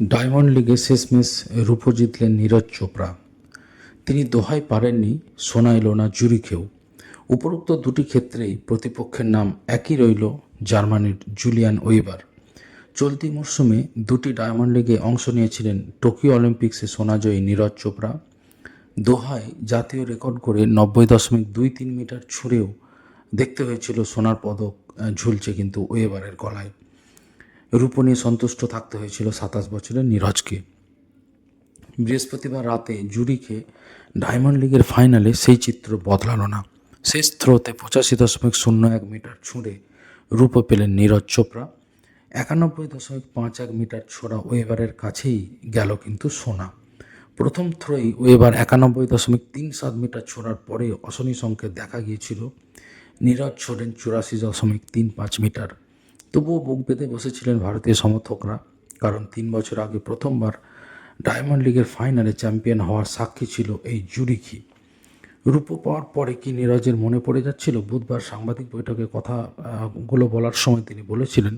Diamond লিগে শেষমেশ রূপো জিতলেন নীরজ চোপড়া। তিনি দোহাই পারেননি সোনা এলো না জুরিখেও। উপরোক্ত দুটি ক্ষেত্রেই প্রতিপক্ষের নাম একই রইল জার্মানির জুলিয়ান ওয়েবার। চলতি মরশুমে দুটি ডায়মন্ড লিগে অংশ নিয়েছিলেন টোকিও অলিম্পিক্সে সোনাজয়ী নীরজ চোপড়া। দোহায় জাতীয় রেকর্ড করে নব্বই দশমিক দুই তিন মিটার ছুঁড়েও দেখতে হয়েছিল সোনার পদক, ঝুলছে কিন্তু ওয়েবারের গলায়। রূপ নিয়ে সন্তুষ্ট থাকতে হয়েছিল সাতাশ বছরের নীরজকে। বৃহস্পতিবার রাতে জুরিখে ডায়মন্ড লিগের ফাইনালে সেই চিত্র বদলালো না। শেষ থ্রোতে পঁচাশি দশমিক শূন্য এক মিটার ছুঁড়ে রূপ পেলেন নীরজ চোপড়া। একানব্বই দশমিক পাঁচ এক মিটার ছোড়া ওয়েবারের কাছেই গেল কিন্তু সোনা। প্রথম থ্রোই ওয়েবার একানব্বই দশমিক তিন সাত মিটার ছোড়ার পরে অশনি সংকেত দেখা গিয়েছিল। নীরজ ছোড়েন চুরাশি দশমিক তিন পাঁচ মিটার। তবুও বুক বেঁধে বসেছিলেন ভারতীয় সমর্থকরা, কারণ তিন বছর আগে প্রথমবার ডায়মন্ড লিগের ফাইনালে চ্যাম্পিয়ন হওয়ার সাক্ষী ছিল এই জুরিখি। রূপো পাওয়ার পরে কি নীরজের মনে পড়ে যাচ্ছিল? বুধবার সাংবাদিক বৈঠকে কথাগুলো বলার সময় তিনি বলেছিলেন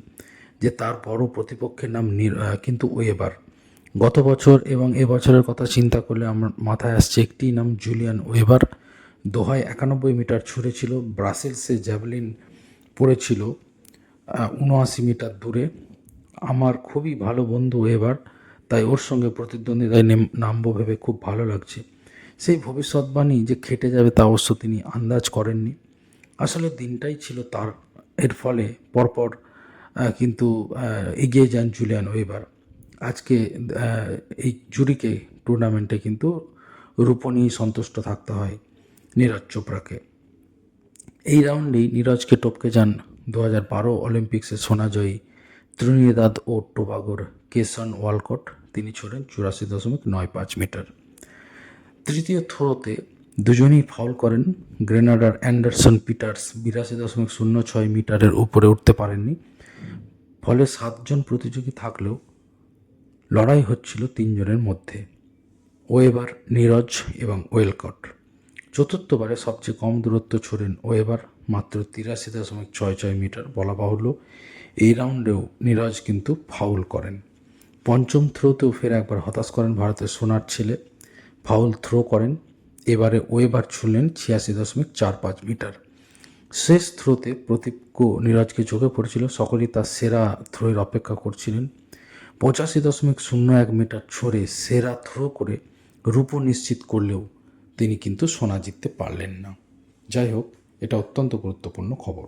যে তার বড় প্রতিপক্ষের নাম কিন্তু ওয়েবার গত বছর এবং এবছরের কথা চিন্তা করলে আমার মাথায় আসছে একটি নাম জুলিয়ান ওয়েবার দোহায় একানব্বই মিটার ছুঁড়েছিল, ব্রাসেলসে জ্যাভলিন পড়েছিল উনআশি মিটার দূরে। আমার খুবই ভালো বন্ধু এবার, তাই ওর সঙ্গে প্রতিদ্বন্দ্বিতায় নেম- নামবো ভেবে খুব ভালো লাগছে। সেই ভবিষ্যৎবাণী যে খেটে যাবে তা অবশ্য তিনি আন্দাজ করেননি। আসলে দিনটাই ছিল তার। এর ফলে পরপর কিন্তু এগিয়ে যান জুলিয়ান ওয়েবার আজকে এই জুরিকে টুর্নামেন্টে কিন্তু রূপ নিয়েই সন্তুষ্ট থাকতে হয় নীরজ চোপড়াকে। এই রাউন্ডেই নীরজকে টপকে যান দু হাজার বারো অলিম্পিক্সে সোনাজয়ী ত্রিনিদাদ ও টোবাগোর কেসন ওয়ালকট, তিনি ছোড়েন চুরাশি দশমিক নয় পাঁচ মিটার। তৃতীয় থ্রোতে দুজনেই ফাউল করেন। গ্রেনাডার অ্যান্ডারসন পিটার্স বিরাশি দশমিক শূন্য ছয় মিটারের উপরে উঠতে পারেননি। ফলে সাতজন প্রতিযোগী থাকলেও লড়াই হচ্ছিল তিনজনের মধ্যে। ওয়েবার, নীরজ এবং ওয়েলকট। চতুর্থবারে সবচেয়ে কম দূরত্ব ছোড়েন ওয়েবার। মাত্র তিরাশি দশমিক ছয় ছয় মিটার বলা বাহুল্য। এই রাউন্ডেও নীরজ কিন্তু ফাউল করেন। পঞ্চম থ্রোতেও ফের একবার হতাশ করেন ভারতের সোনার ছেলে। ফাউল থ্রো করেন। এবারে ওয়েবার ছুঁলেন ছিয়াশি দশমিক চার পাঁচ মিটার। শেষ থ্রোতে প্রতিজ্ঞ নীরজকে চোখে পড়েছিল। সকলেই তার সেরা থ্রোয়ের অপেক্ষা করছিলেন। পঁচাশি দশমিক শূন্য এক মিটার ছড়ে সেরা থ্রো করে রূপ নিশ্চিত করলেও তিনি কিন্তু সোনা জিততে পারলেন না। যাই হোক এটা অত্যন্ত গুরুত্বপূর্ণ খবর।